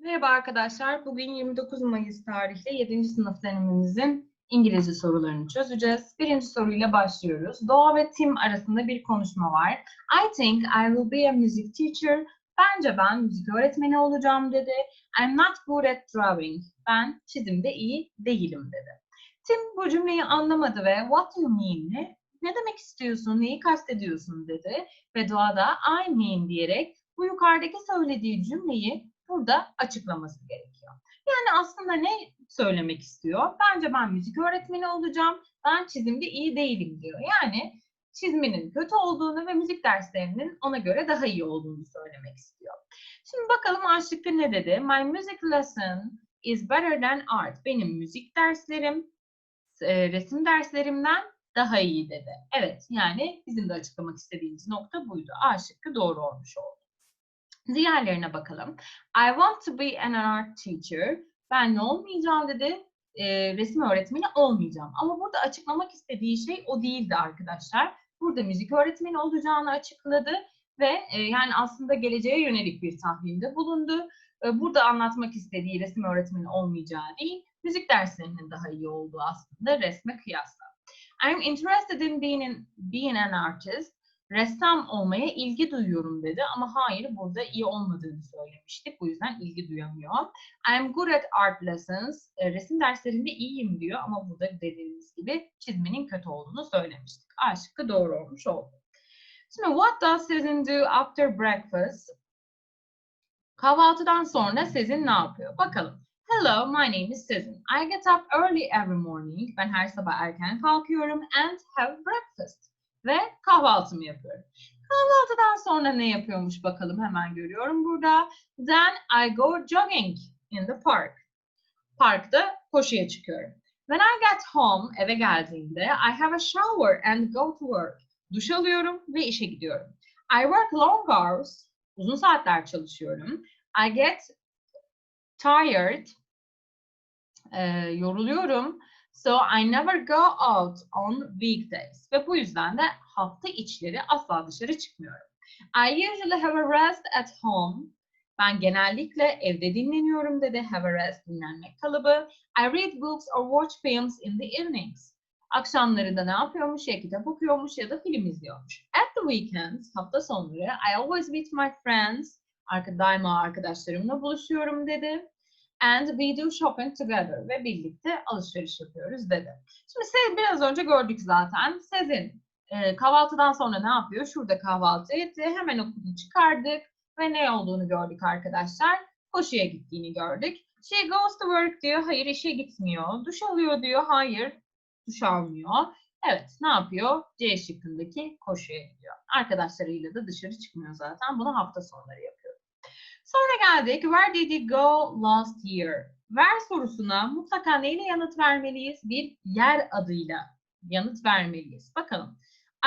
Merhaba arkadaşlar. Bugün 29 Mayıs tarihli 7. sınıf denememizin İngilizce sorularını çözeceğiz. Birinci soruyla başlıyoruz. Doğa ve Tim arasında bir konuşma var. I think I will be a music teacher. Bence ben müzik öğretmeni olacağım dedi. I'm not good at drawing. Ben çizimde iyi değilim dedi. Tim bu cümleyi anlamadı ve what do you mean ne? Ne demek istiyorsun, neyi kastediyorsun dedi. Ve Doğa da I mean diyerek bu yukarıdaki söylediği cümleyi burada açıklaması gerekiyor. Yani aslında ne söylemek istiyor? Bence ben müzik öğretmeni olacağım. Ben çizimde iyi değilim diyor. Yani çizmenin kötü olduğunu ve müzik derslerinin ona göre daha iyi olduğunu söylemek istiyor. Şimdi bakalım aşıkta ne dedi? My music lesson is better than art. Benim müzik derslerim e, resim derslerimden daha iyi dedi. Evet yani bizim de açıklamak istediğimiz nokta buydu. A şıkkı doğru olmuş oldu. Diğerlerine bakalım. I want to be an art teacher. Ben ne olmayacağım dedi. E, resim öğretmeni olmayacağım. Ama burada açıklamak istediği şey o değildi arkadaşlar. Burada müzik öğretmeni olacağını açıkladı ve e, yani aslında geleceğe yönelik bir tahminde bulundu. E, burada anlatmak istediği resim öğretmeni olmayacağı değil, müzik derslerinin daha iyi olduğu aslında resme kıyasla. I'm interested in being, being an artist ressam olmaya ilgi duyuyorum dedi ama hayır burada iyi olmadığını söylemiştik. Bu yüzden ilgi duyamıyor. I'm good at art lessons. E, resim derslerinde iyiyim diyor ama burada dediğimiz gibi çizmenin kötü olduğunu söylemiştik. A şıkkı doğru olmuş oldu. Şimdi what does Sezin do after breakfast? Kahvaltıdan sonra Sezin ne yapıyor? Bakalım. Hello, my name is Sezin. I get up early every morning. Ben her sabah erken kalkıyorum and have breakfast ve kahvaltımı yapıyorum. Kahvaltıdan sonra ne yapıyormuş bakalım hemen görüyorum burada. Then I go jogging in the park. Parkta koşuya çıkıyorum. When I get home, eve geldiğimde I have a shower and go to work. Duş alıyorum ve işe gidiyorum. I work long hours. Uzun saatler çalışıyorum. I get tired. E, yoruluyorum. So I never go out on weekdays. Ve bu yüzden de hafta içleri asla dışarı çıkmıyorum. I usually have a rest at home. Ben genellikle evde dinleniyorum dedi. Have a rest dinlenmek kalıbı. I read books or watch films in the evenings. Akşamları da ne yapıyormuş? Ya kitap okuyormuş ya da film izliyormuş. At the weekends, hafta sonları, I always meet my friends. Daima arkadaşlarımla buluşuyorum dedi and we do shopping together ve birlikte alışveriş yapıyoruz dedi. Şimdi Sezin biraz önce gördük zaten. Sezin e, kahvaltıdan sonra ne yapıyor? Şurada kahvaltı etti. Hemen okulunu çıkardık ve ne olduğunu gördük arkadaşlar. Koşuya gittiğini gördük. She goes to work diyor. Hayır işe gitmiyor. Duş alıyor diyor. Hayır duş almıyor. Evet ne yapıyor? C şıkkındaki koşuya gidiyor. Arkadaşlarıyla da dışarı çıkmıyor zaten. Bunu hafta sonları yapıyor. Sonra geldik. Where did you go last year? Where sorusuna mutlaka neyle yanıt vermeliyiz? Bir yer adıyla yanıt vermeliyiz. Bakalım.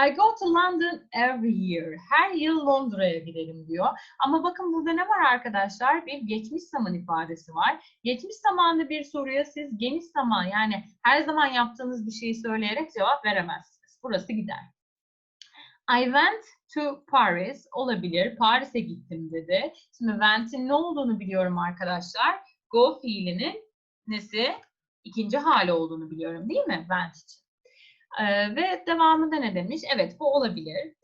I go to London every year. Her yıl Londra'ya giderim diyor. Ama bakın burada ne var arkadaşlar? Bir geçmiş zaman ifadesi var. Geçmiş zamanlı bir soruya siz geniş zaman yani her zaman yaptığınız bir şeyi söyleyerek cevap veremezsiniz. Burası gider. I went to Paris olabilir. Paris'e gittim dedi. Şimdi went'in ne olduğunu biliyorum arkadaşlar. Go fiilinin nesi? İkinci hali olduğunu biliyorum değil mi? Went için. Ee, ve devamında ne demiş? Evet bu olabilir.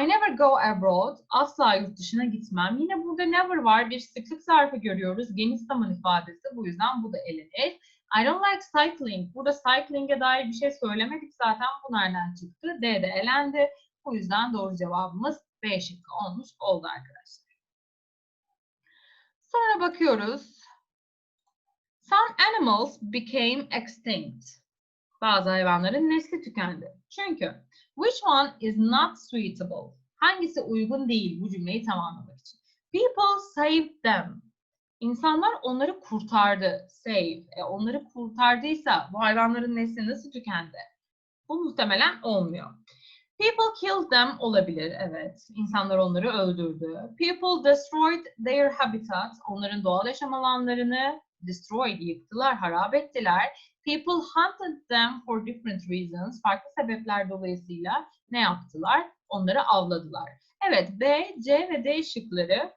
I never go abroad. Asla yurt dışına gitmem. Yine burada never var. Bir sıklık zarfı görüyoruz. Geniş zaman ifadesi. Bu yüzden bu da elenir. I don't like cycling. Burada cycling'e dair bir şey söylemedik zaten. Bu nereden çıktı? D elendi. Bu yüzden doğru cevabımız B şıkkı olmuş oldu arkadaşlar. Sonra bakıyoruz. Some animals became extinct. Bazı hayvanların nesli tükendi. Çünkü which one is not suitable? Hangisi uygun değil bu cümleyi tamamlamak için? People saved them. İnsanlar onları kurtardı. Save. E, onları kurtardıysa bu hayvanların nesli nasıl tükendi? Bu muhtemelen olmuyor. People killed them olabilir, evet. İnsanlar onları öldürdü. People destroyed their habitat. Onların doğal yaşam alanlarını destroyed, yıktılar, harap ettiler. People hunted them for different reasons. Farklı sebepler dolayısıyla ne yaptılar? Onları avladılar. Evet, B, C ve D şıkları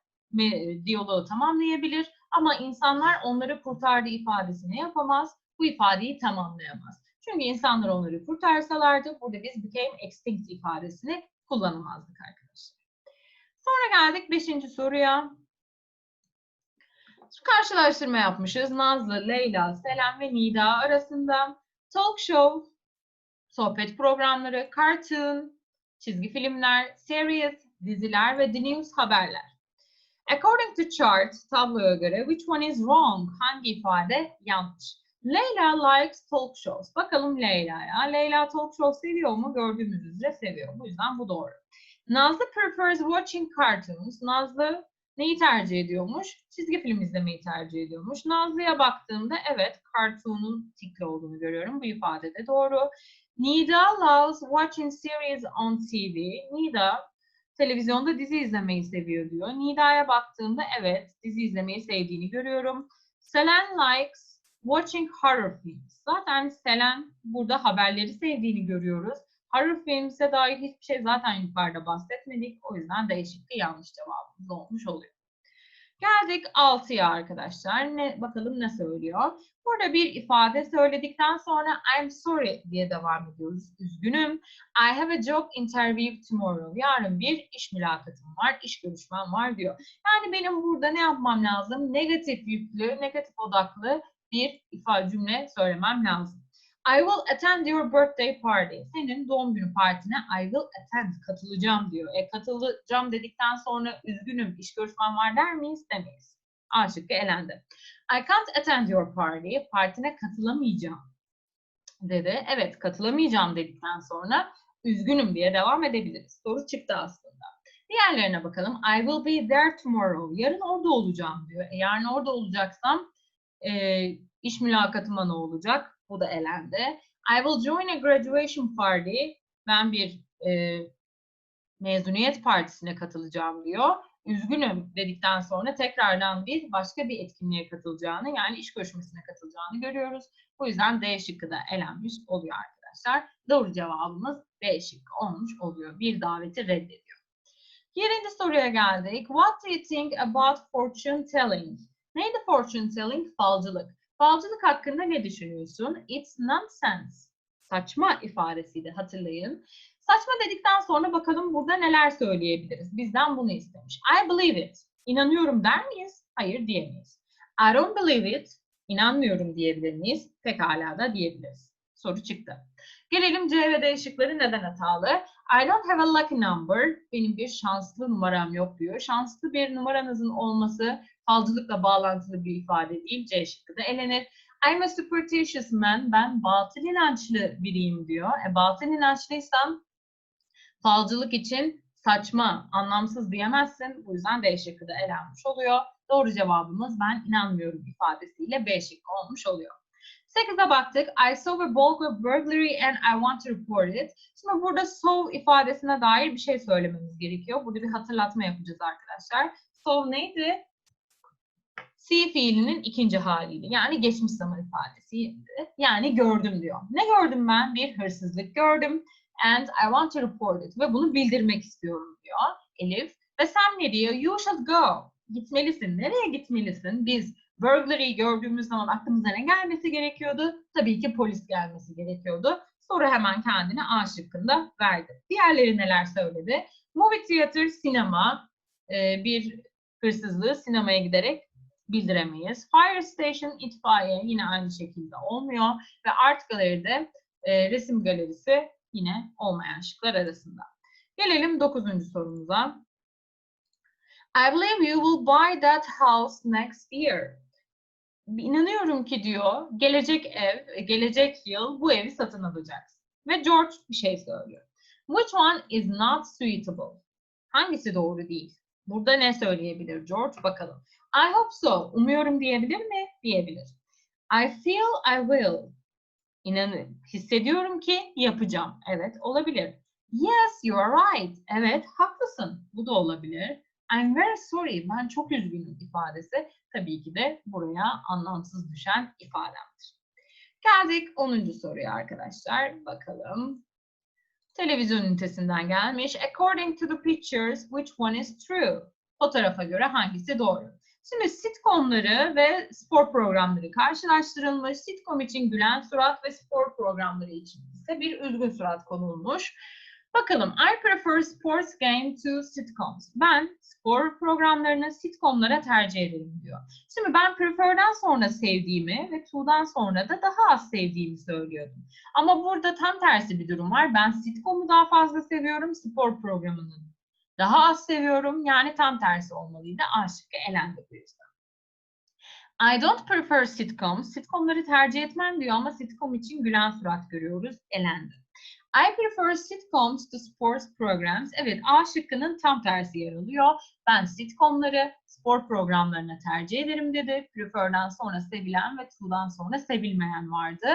diyaloğu tamamlayabilir ama insanlar onları kurtardı ifadesini yapamaz. Bu ifadeyi tamamlayamaz. Çünkü insanlar onları kurtarsalardı burada biz became extinct ifadesini kullanamazdık arkadaşlar. Sonra geldik beşinci soruya. Karşılaştırma yapmışız. Nazlı, Leyla, Selen ve Nida arasında. Talk show, sohbet programları, cartoon, çizgi filmler, series, diziler ve the news haberler. According to chart, tabloya göre which one is wrong? Hangi ifade yanlış? Leyla likes talk shows. Bakalım Leyla'ya. Leyla talk show seviyor mu? Gördüğümüz üzere seviyor. Bu yüzden bu doğru. Nazlı prefers watching cartoons. Nazlı neyi tercih ediyormuş? Çizgi film izlemeyi tercih ediyormuş. Nazlı'ya baktığımda evet cartoon'un tikli olduğunu görüyorum. Bu ifade de doğru. Nida loves watching series on TV. Nida televizyonda dizi izlemeyi seviyor diyor. Nida'ya baktığımda evet dizi izlemeyi sevdiğini görüyorum. Selen likes watching horror films. Zaten Selen burada haberleri sevdiğini görüyoruz. Horror films'e dair hiçbir şey zaten yukarıda bahsetmedik. O yüzden değişiklik yanlış cevabımız olmuş oluyor. Geldik 6'ya arkadaşlar. Ne, bakalım ne söylüyor? Burada bir ifade söyledikten sonra I'm sorry diye devam ediyoruz. Üzgünüm. I have a job interview tomorrow. Yarın bir iş mülakatım var, iş görüşmem var diyor. Yani benim burada ne yapmam lazım? Negatif yüklü, negatif odaklı bir ifade cümle söylemem lazım. I will attend your birthday party. Senin doğum günü partine I will attend, katılacağım diyor. E katılacağım dedikten sonra üzgünüm, iş görüşmem var der miyiz? Demeyiz. A şıkkı elendi. I can't attend your party. Partine katılamayacağım dedi. Evet katılamayacağım dedikten sonra üzgünüm diye devam edebiliriz. Soru çıktı aslında. Diğerlerine bakalım. I will be there tomorrow. Yarın orada olacağım diyor. E, yarın orada olacaksam e, iş mülakatıma ne olacak? Bu da elendi. I will join a graduation party. Ben bir e, mezuniyet partisine katılacağım diyor. Üzgünüm dedikten sonra tekrardan bir başka bir etkinliğe katılacağını yani iş görüşmesine katılacağını görüyoruz. Bu yüzden D şıkkı da elenmiş oluyor arkadaşlar. Doğru cevabımız B şıkkı olmuş oluyor. Bir daveti reddediyor. Yedinci soruya geldik. What do you think about fortune telling? Neydi fortune telling? Falcılık. Falcılık hakkında ne düşünüyorsun? It's nonsense. Saçma ifadesiydi hatırlayın. Saçma dedikten sonra bakalım burada neler söyleyebiliriz. Bizden bunu istemiş. I believe it. İnanıyorum der miyiz? Hayır diyemeyiz. I don't believe it. İnanmıyorum diyebilir miyiz? Pekala da diyebiliriz. Soru çıktı. Gelelim C ve D şıkları neden hatalı? I don't have a lucky number. Benim bir şanslı numaram yok diyor. Şanslı bir numaranızın olması falcılıkla bağlantılı bir ifade değil. C şıkkı da elenir. I'm a superstitious man. Ben batıl inançlı biriyim diyor. E, batıl inançlıysam falcılık için saçma, anlamsız diyemezsin. Bu yüzden D şıkkı da elenmiş oluyor. Doğru cevabımız ben inanmıyorum ifadesiyle B şıkkı olmuş oluyor. 8'e baktık. I saw a bulk burglary and I want to report it. Şimdi burada saw ifadesine dair bir şey söylememiz gerekiyor. Burada bir hatırlatma yapacağız arkadaşlar. Saw neydi? See fiilinin ikinci haliydi. Yani geçmiş zaman ifadesiydi. Yani gördüm diyor. Ne gördüm ben? Bir hırsızlık gördüm. And I want to report it. Ve bunu bildirmek istiyorum diyor Elif. Ve Sam ne diyor? You should go. Gitmelisin. Nereye gitmelisin? Biz burglary'i gördüğümüz zaman aklımıza ne gelmesi gerekiyordu? Tabii ki polis gelmesi gerekiyordu. Soru hemen kendine A şıkkında verdi. Diğerleri neler söyledi? Movie theater, sinema. Ee, bir hırsızlığı sinemaya giderek bildiremeyiz. Fire station, itfaiye yine aynı şekilde olmuyor. Ve art galeride e, resim galerisi yine olmayan şıklar arasında. Gelelim dokuzuncu sorumuza. I believe you will buy that house next year. İnanıyorum ki diyor, gelecek ev, gelecek yıl bu evi satın alacaksın. Ve George bir şey söylüyor. Which one is not suitable? Hangisi doğru değil? Burada ne söyleyebilir George? Bakalım. I hope so. Umuyorum diyebilir mi? Diyebilir. I feel I will. İnanın, hissediyorum ki yapacağım. Evet, olabilir. Yes, you are right. Evet, haklısın. Bu da olabilir. I'm very sorry. Ben çok üzgünüm ifadesi tabii ki de buraya anlamsız düşen ifademdir. Geldik 10. soruya arkadaşlar. Bakalım. Televizyon ünitesinden gelmiş. According to the pictures, which one is true? Fotoğrafa göre hangisi doğru? Şimdi sitcomları ve spor programları karşılaştırılmış. Sitcom için gülen surat ve spor programları için ise bir üzgün surat konulmuş. Bakalım. I prefer sports game to sitcoms. Ben spor programlarını sitcomlara tercih ederim diyor. Şimdi ben prefer'den sonra sevdiğimi ve to'dan sonra da daha az sevdiğimi söylüyordum. Ama burada tam tersi bir durum var. Ben sitcom'u daha fazla seviyorum, spor programını daha az seviyorum. Yani tam tersi olmalıydı. A şıkkı elendi bu yüzden. I don't prefer sitcoms. Sitcomları tercih etmem diyor ama sitcom için gülen surat görüyoruz. Elendi. I prefer sitcoms to sports programs. Evet A şıkkının tam tersi yer alıyor. Ben sitcomları spor programlarına tercih ederim dedi. Prefer'dan sonra sevilen ve to'dan sonra sevilmeyen vardı.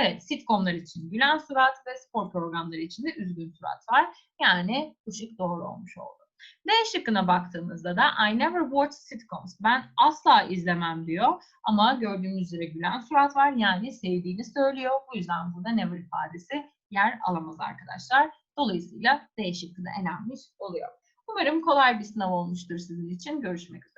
Evet sitcomlar için gülen surat ve spor programları için de üzgün surat var. Yani bu şık doğru olmuş oldu. D şıkkına baktığımızda da I never watch sitcoms. Ben asla izlemem diyor. Ama gördüğümüz üzere gülen surat var. Yani sevdiğini söylüyor. Bu yüzden burada never ifadesi yer alamaz arkadaşlar. Dolayısıyla D şıkkı da elenmiş oluyor. Umarım kolay bir sınav olmuştur sizin için. Görüşmek üzere.